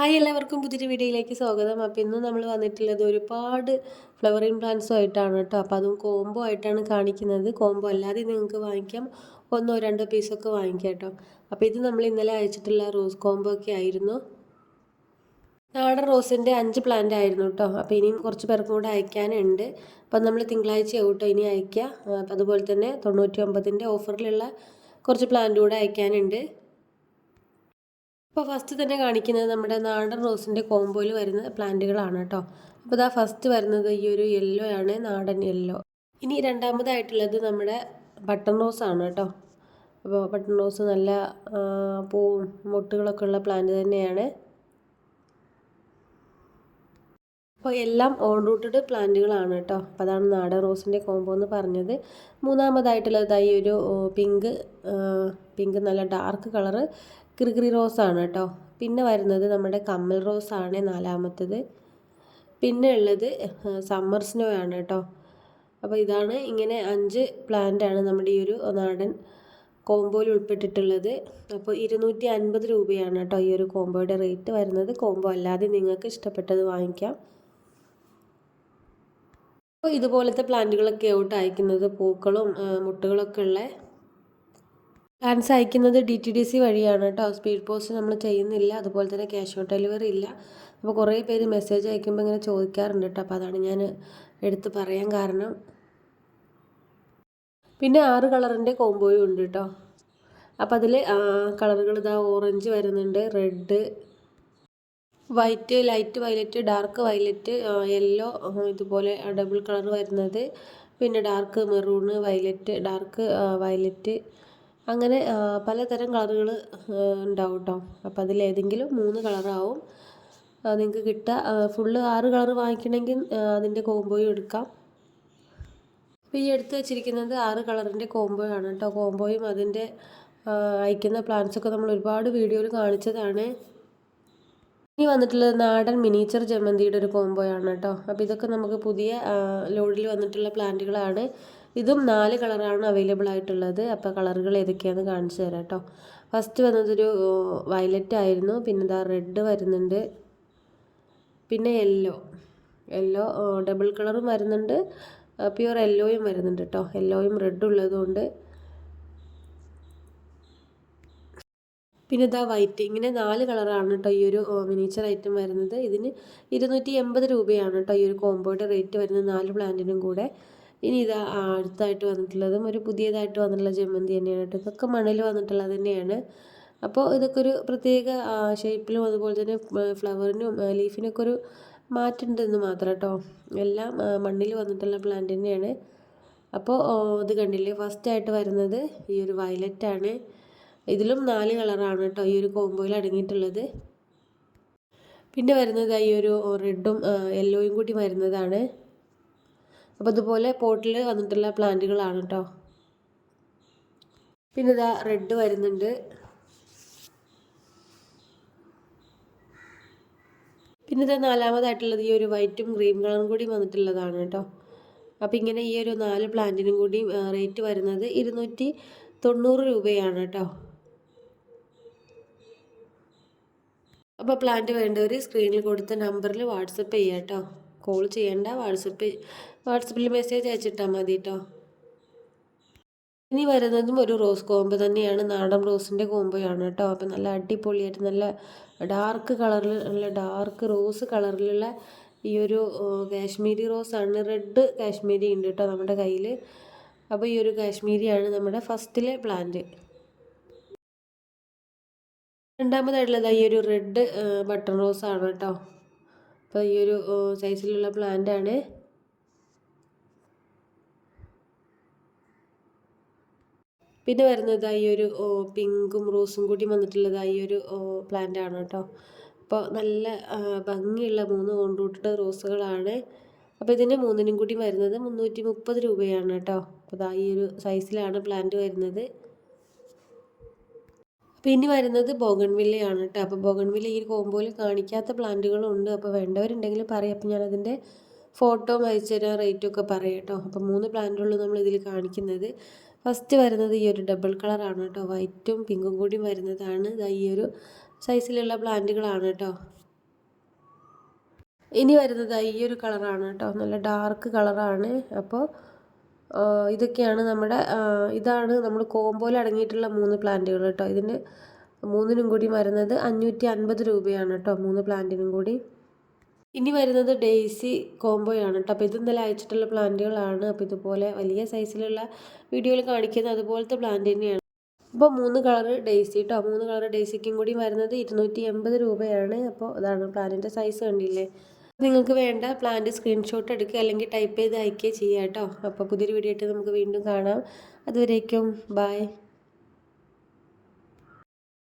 Hi എല്ലാവർക്കും പുതിയൊരു വീഡിയോയിലേക്ക് സ്വാഗതം. അപ്പോൾ ഇന്ന് നമ്മൾ വന്നിട്ടുള്ളത് ഒരുപാട് ഫ്ലവറിങ് പ്ലാന്റ്സും ആയിട്ടാണ് കേട്ടോ. അപ്പോൾ അതും കോംബോ ആയിട്ടാണ് കാണിക്കുന്നത്. കോംബോ അല്ലാതെ നിങ്ങൾക്ക് വാങ്ങിക്കാം. ഒന്നോ രണ്ടോ പീസൊക്കെ വാങ്ങിക്കാം കേട്ടോ. അപ്പോൾ ഇത് നമ്മൾ ഇന്നലെ അയച്ചിട്ടുള്ള റോസ് കോംബോ ഒക്കെ ആയിരുന്നു. നാടൻ റോസിന്റെ അഞ്ച് പ്ലാന്റ് ആയിരുന്നു കേട്ടോ. അപ്പോൾ ഇനിയും കുറച്ച് പേർക്കും കൂടെ അയക്കാനുണ്ട്. അപ്പം നമ്മൾ തിങ്കളാഴ്ച കേട്ടോ ഇനി അയക്കുക അതുപോലെ തന്നെ തൊണ്ണൂറ്റി ഒമ്പതിന്റെ ഓഫറിലുള്ള കുറച്ച് പ്ലാന്റ് കൂടെ അയക്കാനുണ്ട്. അപ്പോൾ ഫസ്റ്റ് തന്നെ കാണിക്കുന്നത് നമ്മുടെ നാടൻ റോസിന്റെ കോമ്പോയിൽ വരുന്ന പ്ലാന്റുകളാണ് കേട്ടോ. അപ്പോൾ ഇതാ ഫസ്റ്റ് വരുന്നത് ഈ ഒരു യെല്ലോ ആണ് നാടൻ യെല്ലോ ഇനി രണ്ടാമതായിട്ടുള്ളത് നമ്മുടെ ബട്ടൺ റോസ് ആണ് കേട്ടോ. അപ്പോൾ ബട്ടൺ റോസ് നല്ല പൂവും മുട്ടുകളൊക്കെ ഉള്ള പ്ലാന്റ് തന്നെയാണ്. അപ്പോൾ എല്ലാം ഓൺ റൂട്ടഡ് പ്ലാന്റുകളാണ് കേട്ടോ. അപ്പോൾ അതാണ് നാടൻ റോസിന്റെ കോമ്പോ എന്ന് പറഞ്ഞത്. മൂന്നാമതായിട്ടുള്ളത് ഈ ഒരു പിങ്ക് പിങ്ക് നല്ല ഡാർക്ക് കളറ് കിറുകിറി ആണ് കേട്ടോ. പിന്നെ വരുന്നത് നമ്മുടെ കമ്മൽ റോസ് ആണ് നാലാമത്തത്. പിന്നെ ഉള്ളത് സമ്മർ സ്നോ ആണ് കേട്ടോ. അപ്പോൾ ഇതാണ് ഇങ്ങനെ അഞ്ച് പ്ലാന്റ് ആണ് നമ്മുടെ ഈ ഒരു നാടൻ കോംബോയിൽ ഉൾപ്പെട്ടിട്ടുള്ളത്. അപ്പോൾ ഇരുന്നൂറ്റി അൻപത് രൂപയാണ് കേട്ടോ ഈ ഒരു കോംബോയുടെ റേറ്റ് വരുന്നത്. കോംബോ അല്ലാതെ നിങ്ങൾക്ക് ഇഷ്ടപ്പെട്ടത് വാങ്ങിക്കാം. അപ്പോൾ ഇതുപോലത്തെ പ്ലാന്റുകളൊക്കെ ഔട്ട് അയക്കുന്നത് പൂക്കളും മുട്ടുകളൊക്കെ ഉള്ള പ്ലാൻസ് അയക്കുന്നത് ഡി ടി ഡി സി വഴിയാണ് കേട്ടോ. സ്പീഡ് പോസ്റ്റ് നമ്മൾ ചെയ്യുന്നില്ല. അതുപോലെ തന്നെ ക്യാഷ് ഓൺ ഡെലിവറി ഇല്ല. അപ്പോൾ കുറേ പേര് മെസ്സേജ് അയക്കുമ്പോൾ ഇങ്ങനെ ചോദിക്കാറുണ്ട് കേട്ടോ. അപ്പോൾ അതാണ് ഞാൻ എടുത്ത് പറയാൻ കാരണം. പിന്നെ ആറ് കളറിന്റെ കോംബോയും ഉണ്ട് കേട്ടോ. അപ്പോൾ അതിൽ കളറുകൾ ഇതാ ഓറഞ്ച് വരുന്നുണ്ട് red white light violet dark violet yellow ഇതുപോലെ ഡബിൾ കളർ വരുന്നത്. പിന്നെ dark maroon violet dark violet അങ്ങനെ പലതരം കളറുകൾ ഉണ്ടാവും കേട്ടോ അപ്പോൾ അതിൽ ഏതെങ്കിലും മൂന്ന് കളറാവും. നിങ്ങൾക്ക് കിട്ടുക ഫുള്ള് ആറ് കളർ വാങ്ങിക്കണമെങ്കിൽ അതിന്റെ കോംബോയും എടുക്കാം. അപ്പോൾ ഈ എടുത്ത് വെച്ചിരിക്കുന്നത് ആറ് കളറിന്റെ കോംബോയാണ് കേട്ടോ കോംബോയും അതിന്റെ അയക്കുന്ന പ്ലാന്റ്സൊക്കെ നമ്മൾ ഒരുപാട് വീഡിയോയിൽ കാണിച്ചതാണ്. ഇനി വന്നിട്ടുള്ളത് നാടൻ മിനിയേച്ചർ ജമന്തിയുടെ ഒരു കോംബോയാണ് കേട്ടോ. അപ്പോൾ ഇതൊക്കെ നമുക്ക് പുതിയ ലോഡിൽ വന്നിട്ടുള്ള പ്ലാന്റുകളാണ്. ഇതും നാല് കളറാണ് അവൈലബിൾ ആയിട്ടുള്ളത്. അപ്പോൾ കളറുകൾ ഏതൊക്കെയാണെന്ന് കാണിച്ചു തരാം കേട്ടോ. ഫസ്റ്റ് വന്നതൊരു വയലറ്റ് ആയിരുന്നു. പിന്നെ ഇതാ റെഡ് വരുന്നുണ്ട്. പിന്നെ യെല്ലോ യെല്ലോ ഡബിൾ കളറും വരുന്നുണ്ട്. പ്യുവർ യെല്ലോയും വരുന്നുണ്ട് കേട്ടോ. യെല്ലോയും റെഡും ഉള്ളതുകൊണ്ട് പിന്നെ ഇതാ വൈറ്റ് ഇങ്ങനെ നാല് കളറാണ് കേട്ടോ ഈ ഒരു മിനിച്ചർ ഐറ്റം വരുന്നത്. ഇതിന് ഇരുന്നൂറ്റി എൺപത് രൂപയാണ് കേട്ടോ ഈ ഒരു കോമ്പോയുടെ റേറ്റ് വരുന്നത് നാല് പ്ലാന്റിനും കൂടെ. ഇനി ഇതാ അടുത്തായിട്ട് വന്നിട്ടുള്ളതും ഒരു പുതിയതായിട്ട് വന്നിട്ടുള്ള ജമന്തി തന്നെയാണ് കേട്ടോ ഇതൊക്കെ മണ്ണിൽ വന്നിട്ടുള്ളത് തന്നെയാണ്. അപ്പോൾ ഇതൊക്കെ ഒരു പ്രത്യേക ഷേപ്പിലും അതുപോലെ തന്നെ ഫ്ലവറിനും ലീഫിനൊക്കെ ഒരു മാറ്റുണ്ടെന്ന് മാത്രം കേട്ടോ എല്ലാം മണ്ണിൽ വന്നിട്ടുള്ള പ്ലാന്റ് തന്നെയാണ്. അപ്പോൾ ഇത് കണ്ടില്ലേ? ഫസ്റ്റായിട്ട് വരുന്നത് ഈ ഒരു വയലറ്റാണ് ഇതിലും നാല് കളറാണ് കേട്ടോ ഈ ഒരു കോംബോയിൽ അടങ്ങിയിട്ടുള്ളത്. പിന്നെ വരുന്നത് ഈ ഒരു റെഡും യെല്ലോയും കൂടി വരുന്നതാണ്. അപ്പോൾ അതുപോലെ പോട്ടിൽ വന്നിട്ടുള്ള പ്ലാന്റുകളാണ് കേട്ടോ. പിന്നെ ഇതാ റെഡ് വരുന്നുണ്ട്. പിന്നെ ഇതാ നാലാമതായിട്ടുള്ളത് ഈ ഒരു വൈറ്റും ക്രീം കളറും കൂടി വന്നിട്ടുള്ളതാണ് കേട്ടോ. അപ്പോൾ ഇങ്ങനെ ഈ ഒരു നാല് പ്ലാന്റിനും കൂടി റേറ്റ് വരുന്നത് ഇരുന്നൂറ്റി തൊണ്ണൂറ് രൂപയാണ് കേട്ടോ. അപ്പോൾ പ്ലാന്റ് വേണ്ടവർ സ്ക്രീനിൽ കൊടുത്ത നമ്പറിൽ വാട്സപ്പ് ചെയ്യാം കേട്ടോ കോൾ ചെയ്യണ്ട വാട്സപ്പ് വാട്സപ്പിൽ മെസ്സേജ് അയച്ചിട്ടാൽ മതി കേട്ടോ ഇനി വരുന്നതും ഒരു റോസ് കോമ്പ് തന്നെയാണ്. നാടൻ റോസിന്റെ കോമ്പയാണ് കേട്ടോ അപ്പം നല്ല അടിപൊളിയായിട്ട് നല്ല ഡാർക്ക് കളറിൽ നല്ല ഡാർക്ക് റോസ് കളറിലുള്ള ഈ ഒരു കാശ്മീരി റോസാണ് റെഡ് കാശ്മീരി ഉണ്ട് കേട്ടോ നമ്മുടെ കയ്യിൽ അപ്പോൾ ഈ ഒരു കാശ്മീരിയാണ് നമ്മുടെ ഫസ്റ്റിലെ പ്ലാന്റ് രണ്ടാമതായിട്ടുള്ളത് ഈ ഒരു റെഡ് ബട്ടർ റോസ് ആണ് കേട്ടോ. അപ്പോൾ ഈ ഒരു സൈസിലുള്ള പ്ലാന്റ് ആണ്. പിന്നെ വരുന്നത് ഈ ഒരു പിങ്കും റോസും കൂടി വന്നിട്ടുള്ളത് ഈ ഒരു പ്ലാന്റ് ആണ് കേട്ടോ. അപ്പോൾ നല്ല ഭംഗിയുള്ള മൂന്ന് കൊണ്ടുവിട്ടിട്ട് റോസുകളാണ് അപ്പോൾ ഇതിന്റെ മൂന്നിനും കൂടി വരുന്നത് മുന്നൂറ്റി മുപ്പത് രൂപയാണ് കേട്ടോ. അപ്പോൾ ഈ ഒരു സൈസിലാണ് പ്ലാന്റ് വരുന്നത്. ഇനി വരുന്നത് ബോഗൺവില്ലയാണ് കേട്ടോ അപ്പോൾ ബോഗൺവില്ല ഈ കോമ്പോയിൽ കാണിക്കാത്ത പ്ലാന്റുകളും ഉണ്ട് അപ്പോൾ വേണ്ടവരുണ്ടെങ്കിൽ പറയാം. അപ്പോൾ ഞാനതിന്റെ ഫോട്ടോ അയച്ചു തരാം റേറ്റൊക്കെ പറയാം കേട്ടോ അപ്പോൾ മൂന്ന് പ്ലാന്റുള്ളൂ നമ്മൾ ഇതിൽ കാണിക്കുന്നത്. ഫസ്റ്റ് വരുന്നത് ഈ ഒരു ഡബിൾ കളറാണ് കേട്ടോ വൈറ്റും പിങ്കും കൂടി വരുന്നതാണ്. ഈ ഒരു സൈസിലുള്ള പ്ലാന്റുകളാണ് കേട്ടോ ഇനി വരുന്നത് ഈ ഒരു കളറാണ് കേട്ടോ നല്ല ഡാർക്ക് കളറാണ് അപ്പോൾ ഇതൊക്കെയാണ് നമ്മുടെ ഇതാണ് നമ്മൾ കോമ്പോയിൽ അടങ്ങിയിട്ടുള്ള മൂന്ന് പ്ലാന്റുകൾ കേട്ടോ. ഇതിന് മൂന്നിനും കൂടി വരുന്നത് അഞ്ഞൂറ്റി അൻപത് രൂപയാണ് കേട്ടോ മൂന്ന് പ്ലാന്റിനും കൂടി. ഇനി വരുന്നത് ഡെയ്സി കോംബോയാണ് കേട്ടോ. അപ്പോൾ ഇത് ഇന്നലെ അയച്ചിട്ടുള്ള പ്ലാന്റുകളാണ്. അപ്പോൾ ഇതുപോലെ വലിയ സൈസിലുള്ള വീഡിയോയിൽ കാണിക്കുന്നത് അതുപോലത്തെ പ്ലാന്റ് തന്നെയാണ്. അപ്പോൾ മൂന്ന് കളറ് ഡെയ്സി കേട്ടോ. മൂന്ന് കളർ ഡെയ്സിക്കും കൂടി വരുന്നത് ഇരുന്നൂറ്റി എൺപത് രൂപയാണ്. അപ്പോൾ അതാണ് പ്ലാന്റിന്റെ സൈസ് കണ്ടില്ലേ? നിങ്ങൾക്ക് വേണ്ട പ്ലാന്റ് സ്ക്രീൻഷോട്ട് എടുക്കുക അല്ലെങ്കിൽ ടൈപ്പ് ചെയ്ത് അയക്കുകയോ ചെയ്യുക കേട്ടോ. അപ്പോൾ പുതിയൊരു വീഡിയോ ആയിട്ട് നമുക്ക് വീണ്ടും കാണാം. അതുവരേക്കും ബായ്